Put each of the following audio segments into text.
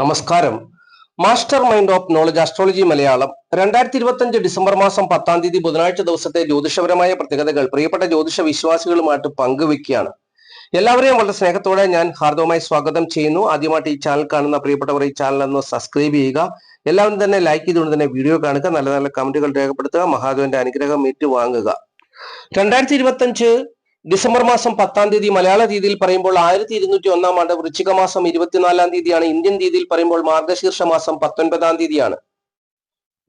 നമസ്കാരം. Master mind of knowledge astrology Malayalam. രണ്ടായിരത്തി ഇരുപത്തി ഡിസംബർ മാസം പത്താം തീയതി ബുധനാഴ്ച ദിവസത്തെ ജ്യോതിഷപരമായ പ്രത്യേകതകൾ പ്രിയപ്പെട്ട ജ്യോതിഷ വിശ്വാസികളുമായിട്ട് പങ്കുവെക്കുകയാണ്. എല്ലാവരെയും വളരെ സ്നേഹത്തോടെ ഞാൻ ഹാർദവമായി സ്വാഗതം ചെയ്യുന്നു. ആദ്യമായിട്ട് ഈ ചാനൽ കാണുന്ന പ്രിയപ്പെട്ടവർ ഈ ചാനൽ ഒന്ന് സബ്സ്ക്രൈബ് ചെയ്യുക. എല്ലാവരും തന്നെ ലൈക്ക് ചെയ്തുകൊണ്ട് തന്നെ വീഡിയോ കാണുക. നല്ല നല്ല കമന്റുകൾ രേഖപ്പെടുത്തുക. മഹാദേവന്റെ അനുഗ്രഹം ഏറ്റുവാങ്ങുക. രണ്ടായിരത്തി ഇരുപത്തി അഞ്ച് ഡിസംബർ മാസം പത്താം തീയതി മലയാള രീതിയിൽ പറയുമ്പോൾ ആയിരത്തി ഇരുന്നൂറ്റി ഒന്നാം ആണ്ട് വൃശ്ചിക മാസം ഇരുപത്തിനാലാം തീയതിയാണ് ഇന്ത്യൻ രീതിയിൽ പറയുമ്പോൾ മാർഗശീർഷ മാസം പത്തൊൻപതാം തീയതിയാണ്.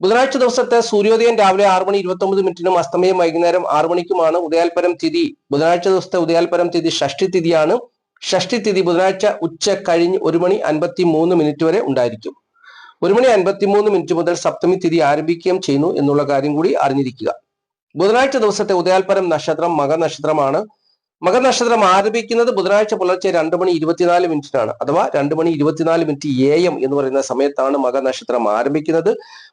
ബുധനാഴ്ച ദിവസത്തെ സൂര്യോദയം രാവിലെ ആറ് മണി ഇരുപത്തി ഒമ്പത് മിനിറ്റിനും അസ്തമയം വൈകുന്നേരം ആറ് മണിക്കുമാണ് ഉദയാൽപരം തിഥി. ബുധനാഴ്ച ദിവസത്തെ ഉദയാൽപരം തിഥി ഷഷ്ടി തിഥിയാണ്. ഷഷ്ടി തിഥി ബുധനാഴ്ച ഉച്ച കഴിഞ്ഞ് ഒരു മണി അൻപത്തി മൂന്ന് മിനിറ്റ് വരെ ഉണ്ടായിരിക്കും. ഒരു മണി അൻപത്തി മൂന്ന് മിനിറ്റ് മുതൽ സപ്തമി തിഥി ആരംഭിക്കുകയും ചെയ്യുന്നു എന്നുള്ള കാര്യം കൂടി അറിഞ്ഞിരിക്കുക. ബുധനാഴ്ച ദിവസത്തെ ഉദയാൽപരം നക്ഷത്രം മകനക്ഷത്രമാണ് മകനക്ഷത്രം ആരംഭിക്കുന്നത് ബുധനാഴ്ച പുലർച്ചെ രണ്ട് മണി ഇരുപത്തിനാല് മിനിറ്റിനാണ്. അഥവാ രണ്ട് മണി ഇരുപത്തിനാല് മിനിറ്റ് എ എം എന്ന് പറയുന്ന സമയത്താണ് മകനക്ഷത്രം ആരംഭിക്കുന്നത്.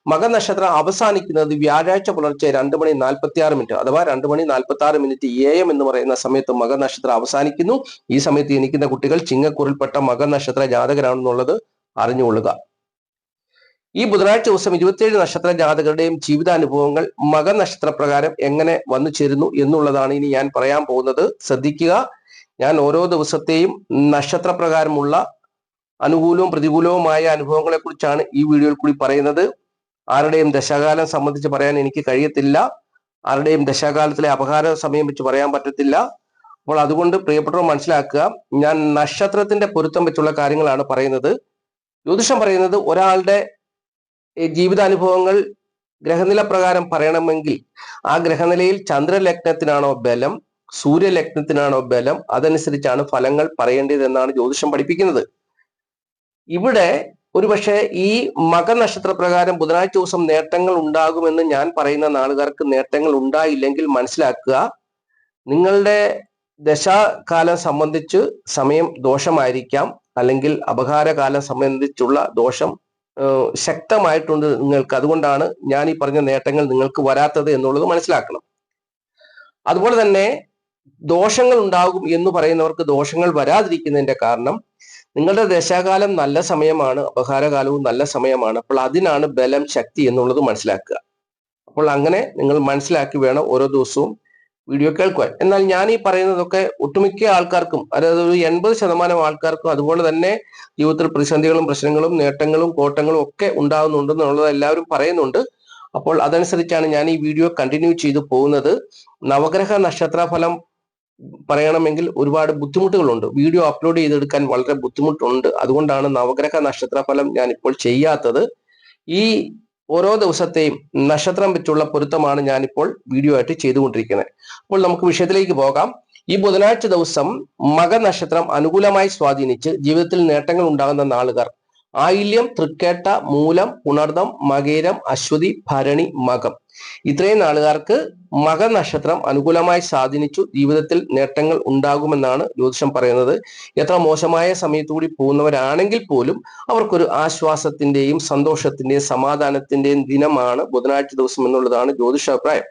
മകനക്ഷത്രം അവസാനിക്കുന്നത് വ്യാഴാഴ്ച പുലർച്ചെ രണ്ട് മണി നാൽപ്പത്തി ആറ് മിനിറ്റ് അഥവാ രണ്ട് മണി നാൽപ്പത്തി ആറ് മിനിറ്റ് എ എം എന്ന് പറയുന്ന സമയത്ത് മകനക്ഷത്രം അവസാനിക്കുന്നു. ഈ സമയത്ത് ജനിക്കുന്ന കുട്ടികൾ ചിങ്ങക്കുറിൽപ്പെട്ട മകനക്ഷത്ര ജാതകരാണെന്നുള്ളത് അറിഞ്ഞുകൊള്ളുക. ഈ ബുധനാഴ്ച ദിവസം ഇരുപത്തിയേഴ് നക്ഷത്ര ജാതകരുടെയും ജീവിതാനുഭവങ്ങൾ മകനക്ഷത്ര പ്രകാരം എങ്ങനെ വന്നു ചേരുന്നു എന്നുള്ളതാണ് ഇനി ഞാൻ പറയാൻ പോകുന്നത്. ശ്രദ്ധിക്കുക ഞാൻ ഓരോ ദിവസത്തെയും നക്ഷത്ര പ്രകാരമുള്ള അനുകൂലവും പ്രതികൂലവുമായ അനുഭവങ്ങളെ കുറിച്ചാണ് ഈ വീഡിയോയിൽ കൂടി പറയുന്നത്. ആരുടെയും ദശാകാലം സംബന്ധിച്ച് പറയാൻ എനിക്ക് കഴിയത്തില്ല. ആരുടെയും ദശാകാലത്തിലെ അപകാര സമയം വെച്ച് പറയാൻ പറ്റത്തില്ല. അപ്പോൾ അതുകൊണ്ട് പ്രിയപ്പെട്ടവർ മനസ്സിലാക്കുക ഞാൻ നക്ഷത്രത്തിന്റെ പൊരുത്തം വെച്ചുള്ള കാര്യങ്ങളാണ് പറയുന്നത്. ജ്യോതിഷം പറയുന്നത് ഒരാളുടെ ജീവിതാനുഭവങ്ങൾ ഗ്രഹനില പ്രകാരം പറയണമെങ്കിൽ ആ ഗ്രഹനിലയിൽ ചന്ദ്രലഗ്നത്തിനാണോ ബലം സൂര്യലഗ്നത്തിനാണോ ബലം അതനുസരിച്ചാണ് ഫലങ്ങൾ പറയേണ്ടത് എന്നാണ് ജ്യോതിഷം പഠിപ്പിക്കുന്നത്. ഇവിടെ ഒരുപക്ഷെ ഈ മകനക്ഷത്ര പ്രകാരം ബുധനാഴ്ച ദിവസം നേട്ടങ്ങൾ ഉണ്ടാകുമെന്ന് ഞാൻ പറയുന്ന നാളുകാർക്ക് നേട്ടങ്ങൾ ഉണ്ടായില്ലെങ്കിൽ മനസ്സിലാക്കുക. നിങ്ങളുടെ ദശാകാലം സംബന്ധിച്ച് സമയം ദോഷമായിരിക്കാം. അല്ലെങ്കിൽ അപകാരകാലം സംബന്ധിച്ചുള്ള ദോഷം ശക്തമായിട്ടുണ്ട് നിങ്ങൾക്ക്. അതുകൊണ്ടാണ് ഞാൻ ഈ പറഞ്ഞ നേട്ടങ്ങൾ നിങ്ങൾക്ക് വരാത്തത് എന്നുള്ളത് മനസ്സിലാക്കണം. അതുപോലെ തന്നെ ദോഷങ്ങൾ ഉണ്ടാകും എന്ന് പറയുന്നവർക്ക് ദോഷങ്ങൾ വരാതിരിക്കുന്നതിന്റെ കാരണം നിങ്ങളുടെ ദശാകാലം നല്ല സമയമാണ് അപഹാരകാലവും നല്ല സമയമാണ്. അപ്പോൾ അതിനാണ് ബലം ശക്തി എന്നുള്ളത് മനസ്സിലാക്കുക. അപ്പോൾ അങ്ങനെ നിങ്ങൾ മനസ്സിലാക്കി വേണം ഓരോ ദിവസവും വീഡിയോ കേൾക്കുവാൻ. എന്നാൽ ഞാൻ ഈ പറയുന്നതൊക്കെ ഒട്ടുമിക്ക ആൾക്കാർക്കും അതായത് ഒരു എൺപത് ശതമാനം ആൾക്കാർക്കും അതുപോലെ തന്നെ ജീവിതത്തിൽ പ്രതിസന്ധികളും പ്രശ്നങ്ങളും നേട്ടങ്ങളും കോട്ടങ്ങളും ഒക്കെ ഉണ്ടാകുന്നുണ്ട് എന്നുള്ളത് എല്ലാവരും പറയുന്നുണ്ട്. അപ്പോൾ അതനുസരിച്ചാണ് ഞാൻ ഈ വീഡിയോ കണ്ടിന്യൂ ചെയ്തു പോകുന്നത്. നവഗ്രഹ നക്ഷത്ര ഫലം പറയണമെങ്കിൽ ഒരുപാട് ബുദ്ധിമുട്ടുകളുണ്ട്. വീഡിയോ അപ്ലോഡ് ചെയ്തെടുക്കാൻ വളരെ ബുദ്ധിമുട്ടുണ്ട്. അതുകൊണ്ടാണ് നവഗ്രഹ നക്ഷത്ര ഫലം ഞാൻ ഇപ്പോൾ ചെയ്യാത്തത്. ഈ ഓരോ ദിവസത്തെയും നക്ഷത്രം വെച്ചുള്ള പൊരുത്തമാണ് ഞാനിപ്പോൾ വീഡിയോ ആയിട്ട് ചെയ്തുകൊണ്ടിരിക്കുന്നത്. അപ്പോൾ നമുക്ക് വിഷയത്തിലേക്ക് പോകാം. ഈ ബുധനാഴ്ച ദിവസം മകനക്ഷത്രം അനുകൂലമായി സ്വാധീനിച്ച് ജീവിതത്തിൽ നേട്ടങ്ങൾ ഉണ്ടാകുന്ന നാളുകാർ. ആയില്യം തൃക്കേട്ട മൂലം പുണർദം മകേരം അശ്വതി ഭരണി മകം. ഇത്രയും നാളുകാർക്ക് മകനക്ഷത്രം അനുകൂലമായി സ്വാധീനിച്ചു. ജീവിതത്തിൽ നേട്ടങ്ങൾ ഉണ്ടാകുമെന്നാണ് ജ്യോതിഷം പറയുന്നത്. എത്ര മോശമായ സമയത്തുകൂടി പോകുന്നവരാണെങ്കിൽ പോലും അവർക്കൊരു ആശ്വാസത്തിന്റെയും സന്തോഷത്തിന്റെയും സമാധാനത്തിന്റെയും ദിനമാണ് ബുധനാഴ്ച ദിവസം എന്നുള്ളതാണ് ജ്യോതിഷ അഭിപ്രായം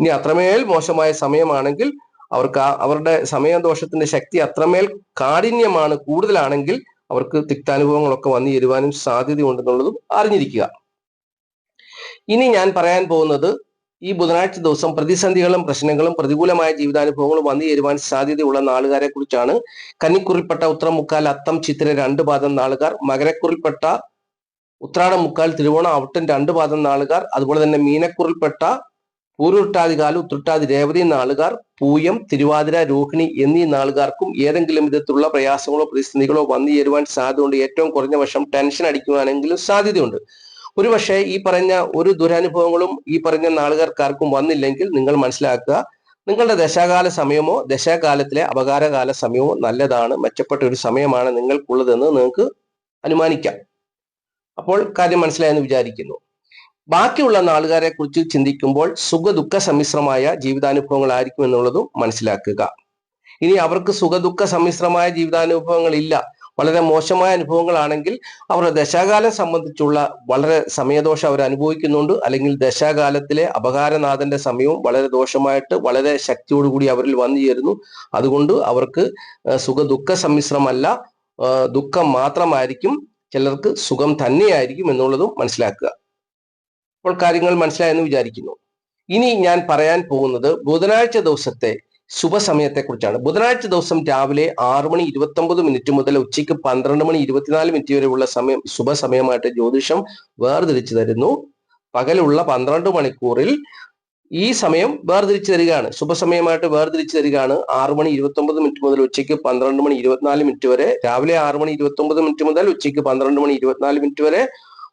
ഇനി അത്രമേൽ മോശമായ സമയമാണെങ്കിൽ അവർക്ക് അവരുടെ സമയദോഷത്തിന്റെ ശക്തി അത്രമേൽ കാഠിന്യമാണ് കൂടുതലാണെങ്കിൽ അവർക്ക് തിക്താനുഭവങ്ങളൊക്കെ വന്നു ചേരുവാനും സാധ്യതയുണ്ടെന്നുള്ളതും അറിഞ്ഞിരിക്കുക. ഇനി ഞാൻ പറയാൻ പോകുന്നത് ഈ ബുധനാഴ്ച ദിവസം പ്രതിസന്ധികളും പ്രശ്നങ്ങളും പ്രതികൂലമായ ജീവിതാനുഭവങ്ങളും വന്നു ചേരുവാൻ സാധ്യതയുള്ള നാളുകാരെ കുറിച്ചാണ് കന്നിക്കുറിൽപ്പെട്ട ഉത്തരം മുക്കാൽ അത്തം ചിത്തിര രണ്ട് പാദം നാളുകാർ മകരക്കുറിൽപ്പെട്ട ഉത്രാടം മുക്കാൽ തിരുവോണം അവിട്ടൻ രണ്ട് പാദം നാളുകാർ അതുപോലെ തന്നെ മീനക്കുറിൽപ്പെട്ട പൂരുട്ടാതികാല ഉത്രട്ടാതി രേവതി നാളുകാർ പൂയം തിരുവാതിര രോഹിണി എന്നീ നാളുകാർക്കും ഏതെങ്കിലും വിധത്തിലുള്ള പ്രയാസങ്ങളോ പ്രതിസന്ധികളോ വന്നു ചേരുവാൻ സാധ്യതയുണ്ട്. ഏറ്റവും കുറഞ്ഞ വശം ടെൻഷൻ അടിക്കുവാനെങ്കിലും സാധ്യതയുണ്ട്. ഒരുപക്ഷെ ഈ പറഞ്ഞ ഒരു ദുരനുഭവങ്ങളും ഈ പറഞ്ഞ നാളുകാർക്കാർക്കും വന്നില്ലെങ്കിൽ നിങ്ങൾ മനസ്സിലാക്കുക നിങ്ങളുടെ ദശാകാല സമയമോ ദശാകാലത്തിലെ അപകാരകാല സമയമോ നല്ലതാണ് മെച്ചപ്പെട്ട ഒരു സമയമാണ് നിങ്ങൾക്കുള്ളതെന്ന് നിങ്ങൾക്ക് അനുമാനിക്കാം. അപ്പോൾ കാര്യം മനസ്സിലായെന്ന് വിചാരിക്കുന്നു. ബാക്കിയുള്ള നാളുകാരെ കുറിച്ച് ചിന്തിക്കുമ്പോൾ സുഖ ദുഃഖ സമ്മിശ്രമായ ജീവിതാനുഭവങ്ങളായിരിക്കും എന്നുള്ളതും മനസ്സിലാക്കുക. ഇനി അവർക്ക് സുഖ ദുഃഖ സമ്മിശ്രമായ ജീവിതാനുഭവങ്ങൾ ഇല്ല വളരെ മോശമായ അനുഭവങ്ങളാണെങ്കിൽ അവരുടെ ദശാകാലം സംബന്ധിച്ചുള്ള വളരെ സമയദോഷം അവർ അനുഭവിക്കുന്നുണ്ട്. അല്ലെങ്കിൽ ദശാകാലത്തിലെ അപകാരനാഥന്റെ സമയവും വളരെ ദോഷമായിട്ട് വളരെ ശക്തിയോടുകൂടി അവരിൽ വന്നു ചേരുന്നു. അതുകൊണ്ട് അവർക്ക് സുഖ ദുഃഖ സമ്മിശ്രമല്ല ദുഃഖം മാത്രമായിരിക്കും ചിലർക്ക് സുഖം തന്നെയായിരിക്കും എന്നുള്ളതും മനസ്സിലാക്കുക. അപ്പോൾ കാര്യങ്ങൾ മനസ്സിലായെന്ന് വിചാരിക്കുന്നു. ഇനി ഞാൻ പറയാൻ പോകുന്നത് ബുധനാഴ്ച ദിവസത്തെ ശുഭസമയത്തെ കുറിച്ചാണ് ബുധനാഴ്ച ദിവസം രാവിലെ ആറ് മണി ഇരുപത്തി ഒമ്പത് മിനിറ്റ് മുതൽ ഉച്ചയ്ക്ക് പന്ത്രണ്ട് മണി ഇരുപത്തിനാല് മിനിറ്റ് വരെയുള്ള സമയം ശുഭസമയമായിട്ട് ജ്യോതിഷം വേർതിരിച്ചു തരുന്നു. പകലുള്ള പന്ത്രണ്ട് മണിക്കൂറിൽ ഈ സമയം വേർതിരിച്ചു തരികയാണ്. ശുഭസമയമായിട്ട് വേർതിരിച്ചു തരികയാണ്. ആറ് മണി ഇരുപത്തി ഒമ്പത് മിനിറ്റ് മുതൽ ഉച്ചയ്ക്ക് പന്ത്രണ്ട് മണി ഇരുപത്തിനാല് മിനിറ്റ് വരെ രാവിലെ ആറ് മണി ഇരുപത്തി ഒമ്പത് മിനിറ്റ് മുതൽ ഉച്ചയ്ക്ക് പന്ത്രണ്ട് മണി ഇരുപത്തിനാല് മിനിറ്റ് വരെ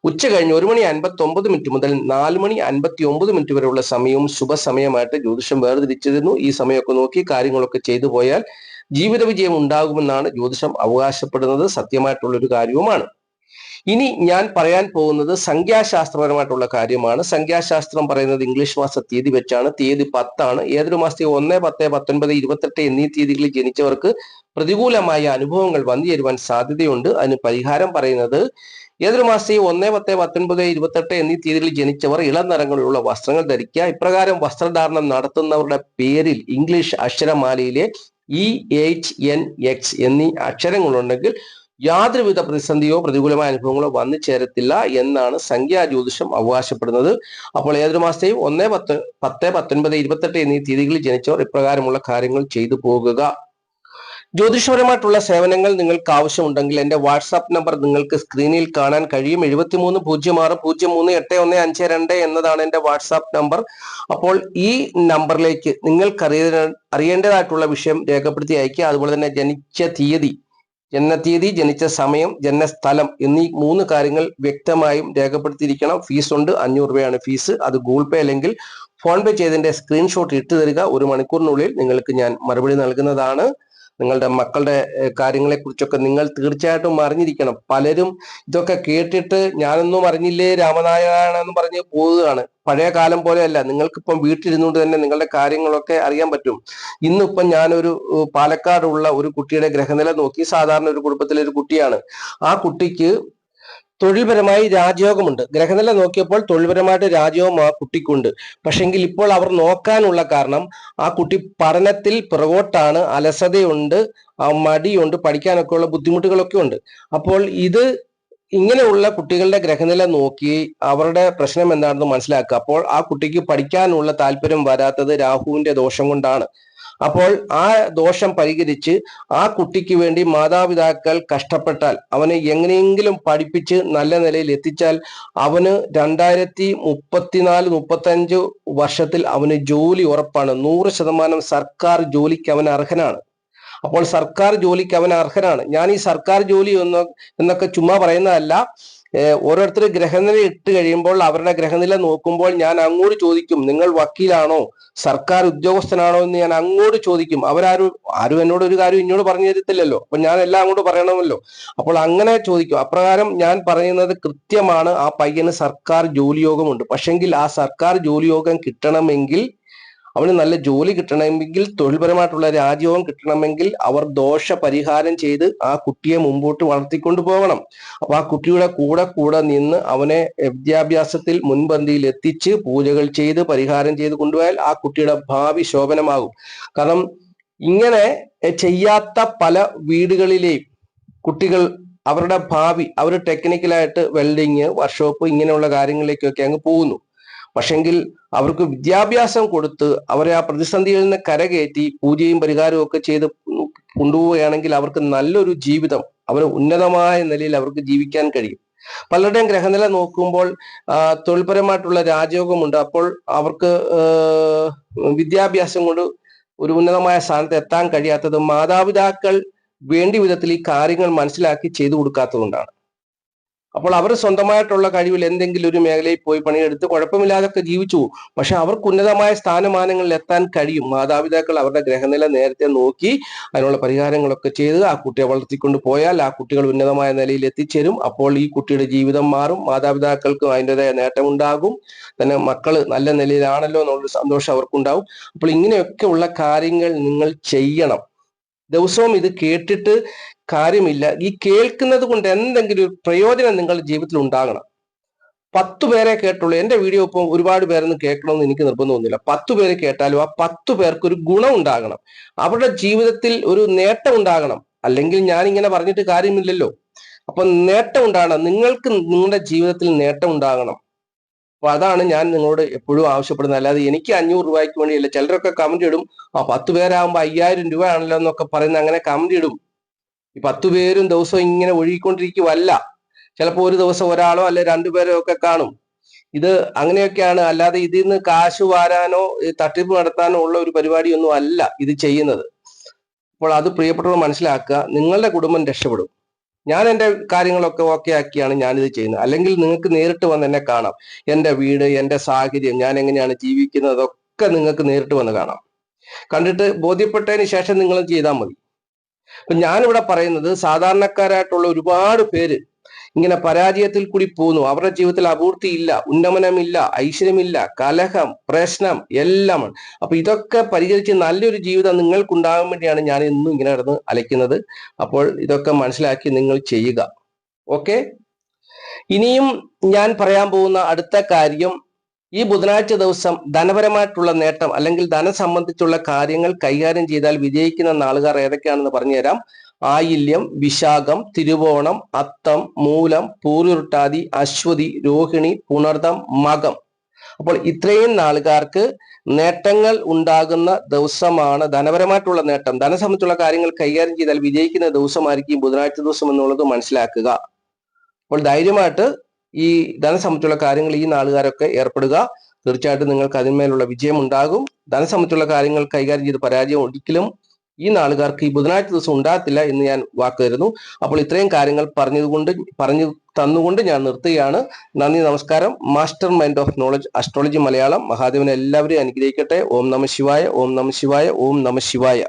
ഉച്ച കഴിഞ്ഞ് ഒരു മണി അൻപത്തി ഒമ്പത് മിനിറ്റ് മുതൽ നാല് മണി അൻപത്തി ഒമ്പത് മിനിറ്റ് വരെയുള്ള സമയവും ശുഭസമയമായിട്ട് ജ്യോതിഷം വേർതിരിച്ചിരുന്നു. ഈ സമയമൊക്കെ നോക്കി കാര്യങ്ങളൊക്കെ ചെയ്തു പോയാൽ ജീവിത വിജയം ഉണ്ടാകുമെന്നാണ് ജ്യോതിഷം അവകാശപ്പെടുന്നത്. സത്യമായിട്ടുള്ള ഒരു കാര്യവുമാണ്. ഇനി ഞാൻ പറയാൻ പോകുന്നത് സംഖ്യാശാസ്ത്രപരമായിട്ടുള്ള കാര്യമാണ്. സംഖ്യാശാസ്ത്രം പറയുന്നത് ഇംഗ്ലീഷ് മാസ തീയതി വെച്ചാണ്. തീയതി പത്താണ്. ഏതൊരു മാസത്തെ ഒന്ന് പത്ത് പത്തൊൻപത് ഇരുപത്തെട്ട് എന്നീ തീയതികളിൽ ജനിച്ചവർക്ക് പ്രതികൂലമായ അനുഭവങ്ങൾ വന്നു ചേരുവാൻ സാധ്യതയുണ്ട്. അതിന് പരിഹാരം പറയുന്നത് ഏതൊരു മാസത്തെയും ഒന്ന് പത്ത് പത്തൊൻപത് ഇരുപത്തെട്ട് എന്നീ തീയതികളിൽ ജനിച്ചവർ ഇളം നിറങ്ങളിലുള്ള വസ്ത്രങ്ങൾ ധരിക്കുക. ഇപ്രകാരം വസ്ത്രധാരണം നടത്തുന്നവരുടെ പേരിൽ ഇംഗ്ലീഷ് അക്ഷരമാലയിലെ ഇ എച്ച് എൻ എക്സ് എന്നീ അക്ഷരങ്ങളുണ്ടെങ്കിൽ യാതൊരുവിധ പ്രതിസന്ധിയോ പ്രതികൂലമായ അനുഭവങ്ങളോ വന്നു ചേരത്തില്ല എന്നാണ് സംഖ്യാ ജ്യോതിഷം അവകാശപ്പെടുന്നത്. അപ്പോൾ ഏതൊരു മാസത്തെയും ഒന്ന് പത്ത് പത്ത് പത്തൊൻപത് ഇരുപത്തെട്ട് എന്നീ തീയതികളിൽ ജനിച്ചവർ ഇപ്രകാരമുള്ള കാര്യങ്ങൾ ചെയ്തു പോകുക. ജ്യോതിഷപരമായിട്ടുള്ള സേവനങ്ങൾ നിങ്ങൾക്ക് ആവശ്യമുണ്ടെങ്കിൽ എന്റെ വാട്സാപ്പ് നമ്പർ നിങ്ങൾക്ക് സ്ക്രീനിൽ കാണാൻ കഴിയും. എഴുപത്തിമൂന്ന് പൂജ്യം ആറ് പൂജ്യം മൂന്ന് എട്ട് ഒന്ന് അഞ്ച് രണ്ട് എന്നതാണ് എന്റെ വാട്സാപ്പ് നമ്പർ. അപ്പോൾ ഈ നമ്പറിലേക്ക് നിങ്ങൾക്ക് അറിയ അറിയേണ്ടതായിട്ടുള്ള വിഷയം രേഖപ്പെടുത്തി അയക്കുക അതുപോലെ തന്നെ ജനിച്ച തീയതി ജനനത്തീയതി ജനിച്ച സമയം ജനനസ്ഥലം എന്നീ മൂന്ന് കാര്യങ്ങൾ വ്യക്തമായും രേഖപ്പെടുത്തിയിരിക്കണം. ഫീസ് ഉണ്ട് അഞ്ഞൂറ് രൂപയാണ് ഫീസ്. അത് ഗൂഗിൾ പേ അല്ലെങ്കിൽ ഫോൺ പേ ചെയ്തതിന്റെ സ്ക്രീൻഷോട്ട് ഇട്ട് തരിക. ഒരു മണിക്കൂറിനുള്ളിൽ നിങ്ങൾക്ക് ഞാൻ മറുപടി നൽകുന്നതാണ്. നിങ്ങളുടെ മക്കളുടെ കാര്യങ്ങളെ കുറിച്ചൊക്കെ നിങ്ങൾ തീർച്ചയായിട്ടും അറിഞ്ഞിരിക്കണം. പലരും ഇതൊക്കെ കേട്ടിട്ട് ഞാനൊന്നും അറിഞ്ഞില്ലേ രാമനാരായണെന്ന് പറഞ്ഞ് പോവുകയാണ്. പഴയ കാലം പോലെയല്ല. നിങ്ങൾക്കിപ്പം വീട്ടിലിരുന്നുകൊണ്ട് തന്നെ നിങ്ങളുടെ കാര്യങ്ങളൊക്കെ അറിയാൻ പറ്റും. ഇന്നിപ്പം ഞാനൊരു പാലക്കാടുള്ള ഒരു കുട്ടിയുടെ ഗ്രഹനില നോക്കി. സാധാരണ ഒരു കുടുംബത്തിലെ ഒരു കുട്ടിയാണ്. ആ കുട്ടിക്ക് തൊഴിൽപരമായി രാജയോഗമുണ്ട്. ഗ്രഹനില നോക്കിയപ്പോൾ തൊഴിൽപരമായിട്ട് രാജയോഗം ആ കുട്ടിക്കുണ്ട്. പക്ഷെങ്കിൽ ഇപ്പോൾ അവർ നോക്കാനുള്ള കാരണം ആ കുട്ടി പഠനത്തിൽ പിറകോട്ടാണ്. അലസതയുണ്ട് മടിയുണ്ട് പഠിക്കാനൊക്കെ ഉള്ള ബുദ്ധിമുട്ടുകളൊക്കെ ഉണ്ട്. അപ്പോൾ ഇത് ഇങ്ങനെയുള്ള കുട്ടികളുടെ ഗ്രഹനില നോക്കി അവരുടെ പ്രശ്നം എന്താണെന്ന് മനസ്സിലാക്കുക. അപ്പോൾ ആ കുട്ടിക്ക് പഠിക്കാനുള്ള താല്പര്യം വരാത്തത് രാഹുവിന്റെ ദോഷം കൊണ്ടാണ്. അപ്പോൾ ആ ദോഷം പരിഹരിച്ച് ആ കുട്ടിക്ക് വേണ്ടി മാതാപിതാക്കൾ കഷ്ടപ്പെട്ടാൽ അവനെ എങ്ങനെയെങ്കിലും പഠിപ്പിച്ച് നല്ല നിലയിൽ എത്തിച്ചാൽ അവന് രണ്ടായിരത്തി മുപ്പത്തിനാല് മുപ്പത്തഞ്ച് വർഷത്തിൽ അവന് ജോലി ഉറപ്പാണ്. നൂറ് ശതമാനം സർക്കാർ ജോലിക്ക് അവൻ അർഹനാണ്. അപ്പോൾ സർക്കാർ ജോലിക്ക് അവൻ അർഹനാണ്. ഞാൻ ഈ സർക്കാർ ജോലി എന്ന് എന്നൊക്കെ ചുമ്മാ പറയുന്നതല്ല. ഓരോരുത്തർ ഗ്രഹനില ഇട്ട് കഴിയുമ്പോൾ അവരുടെ ഗ്രഹനില നോക്കുമ്പോൾ ഞാൻ അങ്ങോട്ട് ചോദിക്കും നിങ്ങൾ വക്കീലാണോ? സർക്കാർ ഉദ്യോഗസ്ഥനാണോ? എന്ന് ഞാൻ അങ്ങോട്ട് ചോദിക്കും. അവരാരും ആരും എന്നോട് ഒരു കാര്യം ഇന്നോട് പറഞ്ഞു തരത്തില്ലല്ലോ. അപ്പൊ ഞാൻ എല്ലാം അങ്ങോട്ട് പറയണമല്ലോ. അപ്പോൾ അങ്ങനെ ചോദിക്കും. അപ്രകാരം ഞാൻ പറയുന്നത് കൃത്യമാണ്. ആ പയ്യന് സർക്കാർ ജോലി യോഗമുണ്ട് പക്ഷെങ്കിൽ ആ സർക്കാർ ജോലി യോഗം കിട്ടണമെങ്കിൽ അവന് നല്ല ജോലി കിട്ടണമെങ്കിൽ തൊഴിൽപരമായിട്ടുള്ള രാജ്യവും കിട്ടണമെങ്കിൽ അവർ ദോഷ പരിഹാരം ചെയ്ത് ആ കുട്ടിയെ മുമ്പോട്ട് വളർത്തിക്കൊണ്ടു പോകണം. അപ്പൊ ആ കുട്ടിയുടെ കൂടെ കൂടെ നിന്ന് അവനെ വിദ്യാഭ്യാസത്തിൽ മുൻപന്തിയിൽ എത്തിച്ച് പൂജകൾ ചെയ്ത് പരിഹാരം ചെയ്ത് കൊണ്ടുപോയാൽ ആ കുട്ടിയുടെ ഭാവി ശോഭനമാകും. കാരണം ഇങ്ങനെ ചെയ്യാത്ത പല വീടുകളിലെയും കുട്ടികൾ അവരുടെ ഭാവി അവർ ടെക്നിക്കലായിട്ട് വെൽഡിങ് വർക്ക്ഷോപ്പ് ഇങ്ങനെയുള്ള കാര്യങ്ങളിലേക്കൊക്കെ അങ്ങ് പോകുന്നു. പക്ഷെങ്കിൽ അവർക്ക് വിദ്യാഭ്യാസം കൊടുത്ത് അവരെ ആ പ്രതിസന്ധിയിൽ നിന്ന് കരകയറ്റി പൂജയും പരിഹാരവും ഒക്കെ ചെയ്ത് കൊണ്ടുപോവുകയാണെങ്കിൽ അവർക്ക് നല്ലൊരു ജീവിതം അവർ ഉന്നതമായ നിലയിൽ അവർക്ക് ജീവിക്കാൻ കഴിയും. പലരുടെയും ഗ്രഹനില നോക്കുമ്പോൾ തൊഴിൽപരമായിട്ടുള്ള രാജയോഗമുണ്ട്. അപ്പോൾ അവർക്ക് വിദ്യാഭ്യാസം കൊണ്ട് ഒരു ഉന്നതമായ സ്ഥാനത്ത് എത്താൻ കഴിയാത്തത് മാതാപിതാക്കൾ വേണ്ടി വിധത്തിൽ ഈ കാര്യങ്ങൾ മനസ്സിലാക്കി ചെയ്തു കൊടുക്കാത്തതുകൊണ്ടാണ്. അപ്പോൾ അവർ സ്വന്തമായിട്ടുള്ള കഴിവിൽ എന്തെങ്കിലും ഒരു മേഖലയിൽ പോയി പണിയെടുത്ത് കുഴപ്പമില്ലാതൊക്കെ ജീവിച്ചു പക്ഷെ അവർക്ക് ഉന്നതമായ സ്ഥാനമാനങ്ങളിൽ എത്താൻ കഴിയും. മാതാപിതാക്കൾ അവരുടെ ഗ്രഹനില നേരത്തെ നോക്കി അതിനുള്ള പരിഹാരങ്ങളൊക്കെ ചെയ്ത് ആ കുട്ടിയെ വളർത്തിക്കൊണ്ട് പോയാൽ ആ കുട്ടികൾ ഉന്നതമായ നിലയിൽ എത്തിച്ചേരും. അപ്പോൾ ഈ കുട്ടിയുടെ ജീവിതം മാറും. മാതാപിതാക്കൾക്കും അതിന്റെതായ നേട്ടമുണ്ടാകും. തന്നെ മക്കൾ നല്ല നിലയിലാണല്ലോ എന്നുള്ളൊരു സന്തോഷം അവർക്കുണ്ടാകും അപ്പോൾ ഇങ്ങനെയൊക്കെ ഉള്ള കാര്യങ്ങൾ നിങ്ങൾ ചെയ്യണം. ദിവസവും ഇത് കേട്ടിട്ട് കാര്യമില്ല. ഈ കേൾക്കുന്നത് കൊണ്ട് എന്തെങ്കിലും ഒരു പ്രയോജനം നിങ്ങളുടെ ജീവിതത്തിൽ ഉണ്ടാകണം. പത്ത് പേരെ കേട്ടുള്ളൂ. എന്റെ വീഡിയോ ഇപ്പം ഒരുപാട് പേരൊന്നും കേൾക്കണമെന്ന് എനിക്ക് നിർബന്ധമൊന്നുമില്ല പത്ത് പേര് കേട്ടാലും ആ പത്ത് പേർക്ക് ഒരു ഗുണം ഉണ്ടാകണം. അവരുടെ ജീവിതത്തിൽ ഒരു നേട്ടം ഉണ്ടാകണം. അല്ലെങ്കിൽ ഞാൻ ഇങ്ങനെ പറഞ്ഞിട്ട് കാര്യമില്ലല്ലോ. അപ്പൊ നേട്ടം ഉണ്ടാകണം. നിങ്ങൾക്ക് നിങ്ങളുടെ ജീവിതത്തിൽ നേട്ടം ഉണ്ടാകണം. അപ്പൊ അതാണ് ഞാൻ നിങ്ങളോട് എപ്പോഴും ആവശ്യപ്പെടുന്നത്. അല്ലാതെ എനിക്ക് അഞ്ഞൂറ് രൂപയ്ക്ക് വേണ്ടിയല്ല ചിലരൊക്കെ കമന്റ് ഇടും. ആ പത്ത് പേരാകുമ്പോൾ അയ്യായിരം രൂപ ആണല്ലോ എന്നൊക്കെ പറയുന്ന അങ്ങനെ കമന്റ് ഇടും. ഈ പത്ത് പേരും ദിവസവും ഇങ്ങനെ ഒഴുകിക്കൊണ്ടിരിക്കുവല്ല. ചിലപ്പോൾ ഒരു ദിവസം ഒരാളോ അല്ലെ രണ്ടുപേരോ ഒക്കെ കാണും. ഇത് അങ്ങനെയൊക്കെയാണ്. അല്ലാതെ ഇതിൽ നിന്ന് കാശ് വാരാനോ തട്ടിപ്പ് നടത്താനോ ഉള്ള ഒരു പരിപാടിയൊന്നും അല്ല ഇത് ചെയ്യുന്നത്. അപ്പോൾ അത് പ്രിയപ്പെട്ടവർ മനസ്സിലാക്കുക. നിങ്ങളുടെ കുടുംബം രക്ഷപ്പെടും. ഞാൻ എന്റെ കാര്യങ്ങളൊക്കെ ഓക്കെ ആക്കിയാണ് ഞാനിത് ചെയ്യുന്നത്. അല്ലെങ്കിൽ നിങ്ങൾക്ക് നേരിട്ട് വന്ന് എന്നെ കാണാം. എന്റെ വീട് എന്റെ സാഹചര്യം ഞാൻ എങ്ങനെയാണ് ജീവിക്കുന്നത് ഒക്കെ നിങ്ങൾക്ക് നേരിട്ട് വന്ന് കാണാം. കണ്ടിട്ട് ബോധ്യപ്പെട്ടതിന് ശേഷം നിങ്ങൾ ചെയ്താൽ മതി. അപ്പൊ ഞാനിവിടെ പറയുന്നത് സാധാരണക്കാരായിട്ടുള്ള ഒരുപാട് പേര് ഇങ്ങനെ പരാജയത്തിൽ കൂടി പോകുന്നു അവരുടെ ജീവിതത്തിൽ അപൂർത്തിയില്ല ഉന്നമനമില്ല ഐശ്വര്യമില്ല കലഹം പ്രശ്നം എല്ലാമാണ്. അപ്പൊ ഇതൊക്കെ പരിഹരിച്ച് നല്ലൊരു ജീവിതം നിങ്ങൾക്കുണ്ടാകാൻ വേണ്ടിയാണ് ഞാൻ ഇന്നും ഇങ്ങനെ നടന്ന് അലയ്ക്കുന്നത്. അപ്പോൾ ഇതൊക്കെ മനസ്സിലാക്കി നിങ്ങൾ ചെയ്യുക. ഓക്കെ? ഇനിയും ഞാൻ പറയാൻ പോകുന്ന അടുത്ത കാര്യം ഈ ബുധനാഴ്ച ദിവസം ധനപരമായിട്ടുള്ള നേട്ടം അല്ലെങ്കിൽ ധനം സംബന്ധിച്ചുള്ള കാര്യങ്ങൾ കൈകാര്യം ചെയ്താൽ വിജയിക്കുന്ന നാളുകാർ ഏതൊക്കെയാണെന്ന് പറഞ്ഞുതരാം. ആയില്യം വിശാഖം തിരുവോണം അത്തം മൂലം പൂരുരുട്ടാതി അശ്വതി രോഹിണി പുണർതം മകം. അപ്പോൾ ഇത്രയും നാളുകാർക്ക് നേട്ടങ്ങൾ ഉണ്ടാകുന്ന ദിവസമാണ് ധനപരമായിട്ടുള്ള നേട്ടം. ധനം സംബന്ധിച്ചുള്ള കാര്യങ്ങൾ കൈകാര്യം ചെയ്താൽ വിജയിക്കുന്ന ദിവസമായിരിക്കും ബുധനാഴ്ച ദിവസം എന്നുള്ളത് മനസ്സിലാക്കുക. അപ്പോൾ ധൈര്യമായിട്ട് ഈ ധനം സംബന്ധിച്ചുള്ള കാര്യങ്ങൾ ഈ നാളുകാരൊക്കെ ഏർപ്പെടുക. തീർച്ചയായിട്ടും നിങ്ങൾക്ക് അതിന്മേലുള്ള വിജയം ഉണ്ടാകും ധനം സംബന്ധിച്ചുള്ള കാര്യങ്ങൾ കൈകാര്യം ചെയ്ത് പരാജയം ഒരിക്കലും ഈ നാളുകാർക്ക് ഈ ബുധനാഴ്ച ദിവസം ഉണ്ടാകത്തില്ല എന്ന് ഞാൻ വാക്ക് തരുന്നു. അപ്പോൾ ഇത്രയും കാര്യങ്ങൾ പറഞ്ഞതുകൊണ്ട് പറഞ്ഞു തന്നുകൊണ്ട് ഞാൻ നിർത്തുകയാണ്. നന്ദി നമസ്കാരം. Master mind of knowledge astrology Malayalam. മഹാദേവനെ എല്ലാവരെയും അനുഗ്രഹിക്കട്ടെ. ഓം നമ ശിവായ ഓം നമ ശിവായ ഓം നമ ശിവായ.